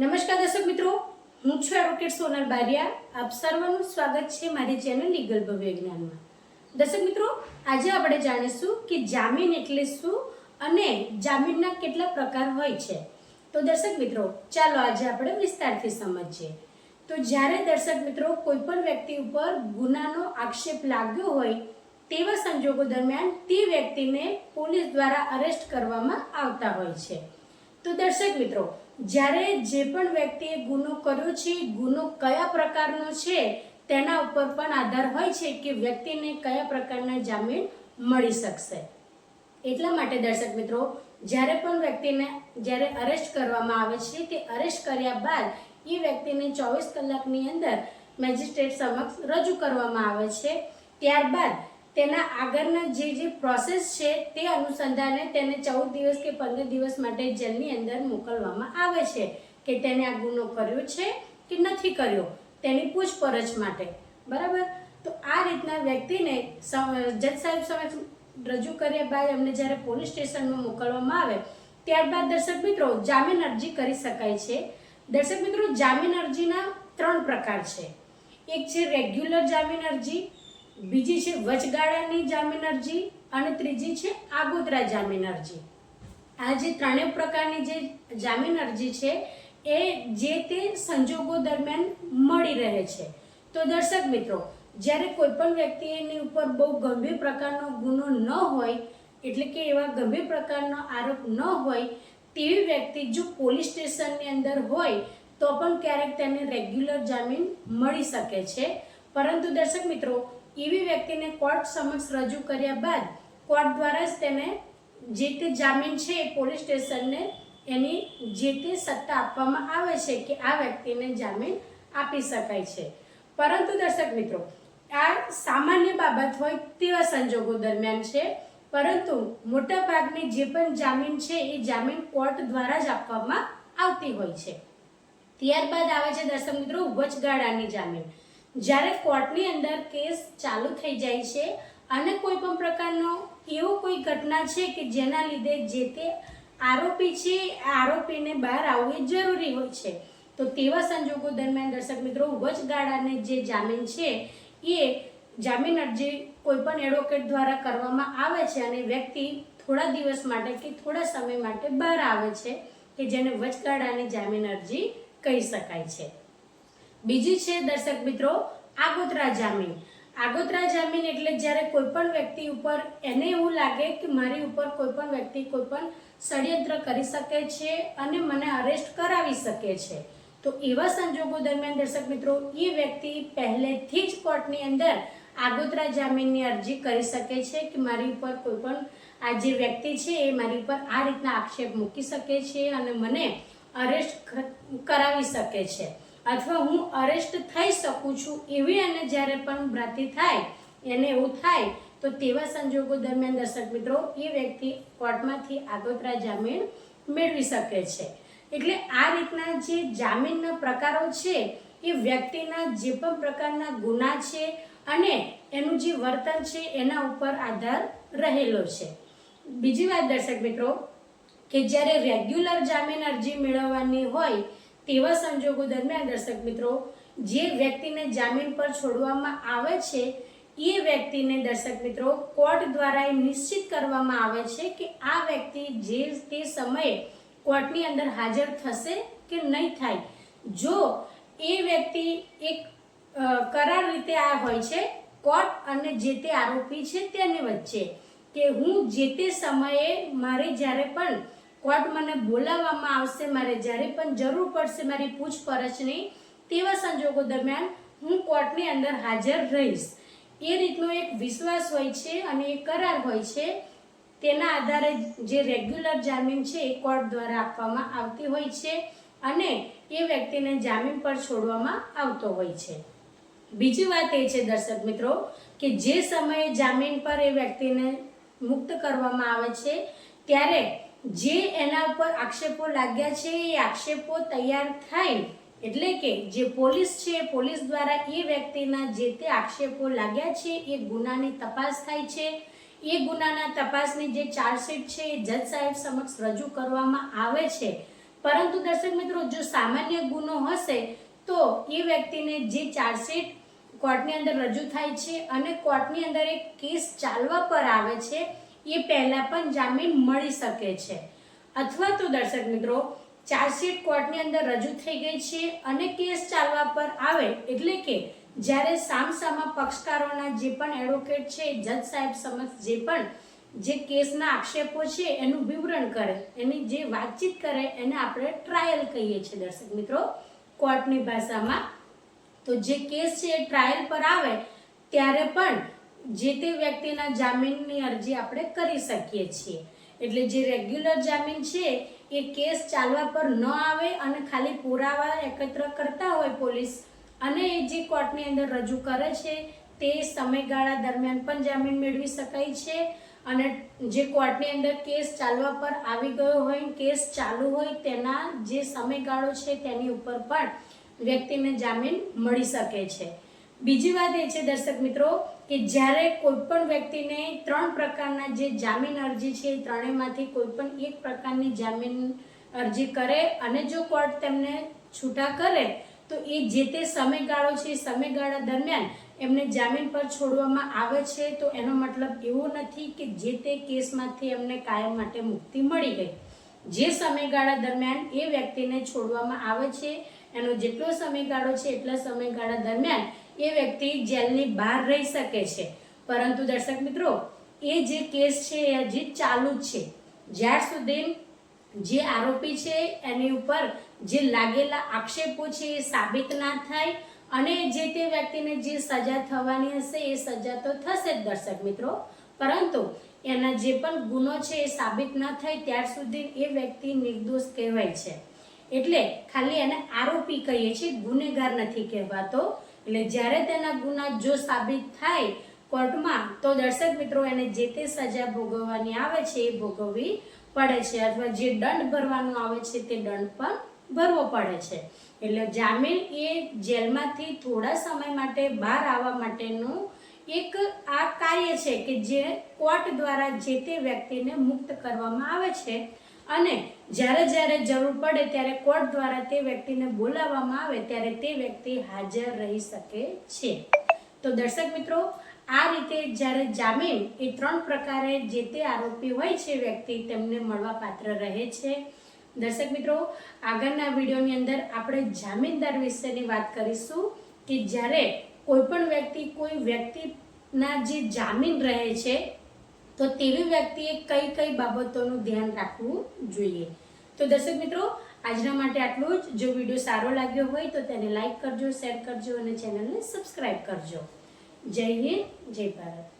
નમસ્કાર દર્શક મિત્રો, હું છું એડવોકેટ સોનલ બારિયા. આપ સર્વનું સ્વાગત છે મારી ચેનલ લીગલ ભવ્ય જ્ઞાનમાં. દર્શક મિત્રો, આજે આપણે જાણીશું કે જામીન એટલે શું અને જામીનના કેટલા પ્રકાર હોય છે. તો દર્શક મિત્રો, ચાલો આજે આપણે વિસ્તારથી સમજીએ. તો જ્યારે દર્શક મિત્રો કોઈ પણ વ્યક્તિ ઉપર ગુનાનો આક્ષેપ લાગ્યો હોય, તેવા સંજોગો દરમિયાન તે વ્યક્તિને પોલીસ દ્વારા અરેસ્ટ કરવામાં આવતા હોય છે. તો દર્શક મિત્રો, જ્યારે જે પણ વ્યક્તિએ ગુનો કર્યો છે, ગુનો કયા પ્રકારનો છે, તેના ઉપર પણ આધાર હોય છે કે વ્યક્તિને કયા પ્રકારના જામીન મળી શકશે. એટલા માટે દર્શક મિત્રો, જ્યારે પણ વ્યક્તિને, જ્યારે અરેસ્ટ કરવામાં આવે છે, તે અરેસ્ટ કર્યા બાદ એ વ્યક્તિને ચોવીસ કલાકની અંદર મેજિસ્ટ્રેટ સમક્ષ રજૂ કરવામાં આવે છે. ત્યારબાદ તેના આગળના જે જે પ્રોસેસ છે તે અનુસંધાને તેને ચૌદ દિવસ કે પંદર દિવસ માટે જેલની અંદર મોકલવામાં આવે છે કે તેને આ ગુનો કર્યો છે કે નથી કર્યો તેની પૂછપરછ માટે. બરાબર? તો આ રીતના વ્યક્તિને જજ સાહેબ સમક્ષ રજૂ કર્યા બાદ એમને જ્યારે પોલીસ સ્ટેશનમાં મોકલવામાં આવે, ત્યારબાદ દર્શક મિત્રો, જામીન અરજી કરી શકાય છે. દર્શક મિત્રો, જામીન અરજીના ત્રણ પ્રકાર છે. એક છે રેગ્યુલર જામીન અરજી બીજી છે વચગાળાની જામીન અરજી અને ત્રીજી છે આગોતરા જામીન અરજી. આ જે ત્રણેય પ્રકારની જે જામીન અરજી છે, એ જે તે સંજોગો દરમિયાન મળી રહે છે. તો દર્શક મિત્રો, જ્યારે કોઈ પણ વ્યક્તિની ઉપર બહુ ગંભીર પ્રકારનો ગુનો ન હોય, એટલે કે એવા ગંભીર પ્રકારનો આરોપ ન હોય, તેવી વ્યક્તિ જો પોલીસ સ્ટેશનની અંદર હોય, તો પણ ક્યારેક તેને રેગ્યુલર જામીન મળી શકે છે. પરંતુ દર્શક મિત્રો એવી વ્યક્તિને કોર્ટ સમક્ષ રજૂ કર્યા બાદ કોર્ટ દ્વારા જ તેને જે તે જામીન છે એ પોલીસ સ્ટેશનને એની જે તે સત્તા આપવામાં આવે છે કે આ વ્યક્તિને જામીન આપી શકાય છે. પરંતુ દર્શક મિત્રો, આ સામાન્ય બાબત હોય તેવા સંજોગો દરમિયાન છે. પરંતુ મોટાભાગની જે પણ જામીન છે એ જામીન કોર્ટ દ્વારા જ આપવામાં આવતી હોય છે. ત્યારબાદ આવે છે દર્શક મિત્રો વચગાળાની જામીન. જ્યારે કોર્ટની અંદર કેસ ચાલુ થઈ જાય છે અને કોઈ પણ પ્રકારનો એવો કોઈ ઘટના છે કે જેના લીધે જે તે આરોપી છે આરોપીને બહાર આવવું જરૂરી હોય છે. તો તેવા સંજોગો દરમિયાન દર્શક મિત્રો વચગાળાની જે જામીન છે, એ જામીન અરજી કોઈ પણ એડવોકેટ દ્વારા કરવામાં આવે છે અને વ્યક્તિ થોડા દિવસ માટે કે થોડા સમય માટે બહાર આવે છે, કે જેને વચગાળાની જામીન અરજી કહી શકાય છે. બીજી છે દર્શક મિત્રો, આગોતરા જામીન. આગોતરા જામીન એટલે જ્યારે કોઈ પણ વ્યક્તિ ઉપર એને એવું લાગે કે મારી ઉપર કોઈ પણ વ્યક્તિ કોઈ પણ ષડયંત્ર કરી શકે છે અને મને અરેસ્ટ કરાવી શકે છે. તો એવા સંજોગો દરમિયાન દર્શક મિત્રો, એ વ્યક્તિ પહેલેથી જ કોર્ટની અંદર આગોતરા જામીનની અરજી કરી શકે છે કે મારી ઉપર કોઈ પણ આ જે વ્યક્તિ છે એ મારી ઉપર આ રીતના આક્ષેપ મૂકી શકે છે અને મને અરેસ્ટ કરાવી શકે છે. અથવા હું અરેસ્ટ થઈ શકું છું એવી અને જ્યારે પણ ભ્રાંતિ થાય, એને એવું થાય, તો તેવા સંજોગો દરમિયાન દર્શક મિત્રો, એ વ્યક્તિ કોર્ટમાંથી આગોતરા જામીન મેળવી શકે છે. એટલે આ રીતના જે જામીનના પ્રકારો છે, એ વ્યક્તિના જે પણ પ્રકારના ગુના છે અને એનું જે વર્તન છે, એના ઉપર આધાર રહેલો છે. બીજી વાત દર્શક મિત્રો, કે જ્યારે રેગ્યુલર જામીન અરજી મેળવવાની હોય તેવા સંજોગો દરમિયાન, દર્શક મિત્રો, જે વ્યક્તિને જામીન પર છોડવામાં આવે છે, એ વ્યક્તિને, દર્શક મિત્રો, કોર્ટ દ્વારા એ નિશ્ચિત કરવામાં આવે છે કે આ વ્યક્તિ જે તે સમયે કોર્ટની અંદર હાજર થશે કે નહીં થાય. જો એ વ્યક્તિ એક કરાર રીતે આ હોય છે, કોર્ટ અને જે તે આરોપી છે તેની વચ્ચે, કે હું જે તે સમયે મારે જ્યારે પણ કોર્ટ મને બોલાવવામાં આવશે મારે જ્યારે પણ જરૂર પડશે મારી પૂછપરછની તેવા સંજોગો દરમિયાન હું કોર્ટની અંદર હાજર રહીશ. એ રીતનો એક વિશ્વાસ હોય છે અને એ કરાર હોય છે. તેના આધારે જે રેગ્યુલર જામીન છે એ કોર્ટ દ્વારા આપવામાં આવતી હોય છે અને એ વ્યક્તિને જામીન પર છોડવામાં આવતો હોય છે. બીજી વાત એ છે દર્શક મિત્રો કે જે સમયે જામીન પર એ વ્યક્તિને મુક્ત કરવામાં આવે છે, ત્યારે જે એના ઉપર આક્ષેપો લાગ્યા છે, એ આક્ષેપો તૈયાર થાય એટલે કે જે પોલીસ છે, પોલીસ દ્વારા એ વ્યક્તિના જે તે આક્ષેપો લાગ્યા છે, એ ગુનાની તપાસ થાય છે. એ ગુનાના તપાસની જે ચાર્જશીટ છે, એ જજ સાહેબ સમક્ષ રજૂ કરવામાં આવે છે. પરંતુ દર્શક મિત્રો, જો સામાન્ય ગુનો હશે, તો એ વ્યક્તિને જે ચાર્જશીટ કોર્ટની અંદર રજૂ થાય છે અને કોર્ટની અંદર એક કેસ ચાલવા પર આવે છે એ પહેલા પણ જામીન મળી શકે છે. અથવા તો દર્શક મિત્રો ચાર્જશીટ કોર્ટની અંદર રજૂ થઈ ગઈ છે અને કેસ ચાલવા પર આવે એટલે કે જ્યારે સામસામા પક્ષકારોના જે પણ એડવોકેટ છે, જજ સાહેબ સમક્ષ જે પણ જે કેસના આક્ષેપો છે એનું વિવરણ કરે, એની જે વાતચીત કરે એને આપણે ટ્રાયલ કહીએ છીએ દર્શક મિત્રો કોર્ટની ભાષામાં. તો જે કેસ છે એ ટ્રાયલ પર આવે, ત્યારે પણ જે તે વ્યક્તિના જામીનની અરજી આપણે કરી શકીએ છીએ. એટલે જે રેગ્યુલર જામીન છે, એ કેસ ચાલવા પર ન આવે અને ખાલી પુરાવા એકત્ર કરતા હોય પોલીસ અને એ જે કોર્ટની અંદર રજૂ કરે છે, તે સમયગાળા દરમિયાન પણ જામીન મેળવી શકાય છે અને જે કોર્ટની અંદર કેસ ચાલવા પર આવી ગયો હોય, કેસ ચાલુ હોય, તેના જે સમયગાળો છે, તેની ઉપર પણ વ્યક્તિને જામીન મળી શકે છે. બીજી વાત એ છે, દર્શક મિત્રો કે જ્યારે કોઈ પણ વ્યક્તિને ત્રણ પ્રકારના જે જામીન અરજી છે, એ ત્રણેયમાંથી કોઈ પણ એક પ્રકારની જામીન અરજી કરે અને જો કોર્ટ તેમને છૂટા કરે, તો એ જે તે સમયગાળો છે, એ સમયગાળા દરમિયાન એમને જામીન પર છોડવામાં આવે છે, તો એનો મતલબ એવો નથી કે જે તે કેસમાંથી એમને કાયમ માટે મુક્તિ મળી ગઈ જે સમયગાળા દરમિયાન એ વ્યક્તિને છોડવામાં આવે છે, એનો જેટલો સમયગાળો છે, એટલા સમયગાળા દરમિયાન એ વ્યક્તિ જેલની બહાર રહી શકે છે. પરંતુ દર્શક મિત્રો, એ જે કેસ છે એ હજી ચાલુ જ છે. જ્યાર સુધી જે આરોપી છે એની ઉપર જે લાગેલા આક્ષેપો છે એ સાબિત ના થાય અને જે તે વ્યક્તિને જે સજા થવાની હશે એ સજા તો થશે જ દર્શક મિત્રો. પરંતુ એના જે પણ ગુનો છે એ સાબિત ના થાય ત્યાર સુધી એ વ્યક્તિ નિર્દોષ કહેવાય છે. એટલે ખાલી એને આરોપી કહીએ છીએ, ગુનેગાર નથી કહેવાતો. એટલે જ્યારે તેના ગુના જો સાબિત થાય કોર્ટમાં, તો દર્શક મિત્રો એને જે તે સજા ભોગવવાની આવે છે એ ભોગવવી પડે છે અથવા જે દંડ ભરવાનો આવે છે તે દંડ પણ ભરવો પડે છે. એટલે જામીન એ જેલમાંથી થોડા સમય માટે બહાર આવવા માટેનું એક આ કાર્ય છે કે જે કોર્ટ દ્વારા જે તે વ્યક્તિને મુક્ત કરવામાં આવે છે અને જ્યારે જ્યારે જરૂર પડે ત્યારે કોર્ટ દ્વારા તે વ્યક્તિને બોલાવવામાં આવે ત્યારે તે વ્યક્તિ હાજર રહી શકે છે. તો દર્શક મિત્રો, આ રીતે જ્યારે જામીન એ ત્રણ પ્રકારે જે તે આરોપી હોય છે વ્યક્તિ તેમને મળવા પાત્ર રહે છે. દર્શક મિત્રો, આગળના વિડીયોની અંદર આપણે જામીનદાર વિશેની વાત કરીશું કે જ્યારે કોઈ પણ વ્યક્તિ કોઈ વ્યક્તિના જે જામીન રહે છે તો તેવી વ્યક્તિએ કઈ કઈ બાબતોનું ધ્યાન રાખવું જોઈએ. તો દર્શક મિત્રો, આજના માટે આટલું જ. જો વીડિયો સારો લાગ્યો હોય તો તેને લાઈક કરજો, શેર કરજો અને ચેનલને સબસ્ક્રાઈબ કરજો. જય હિન્દ, જય ભારત.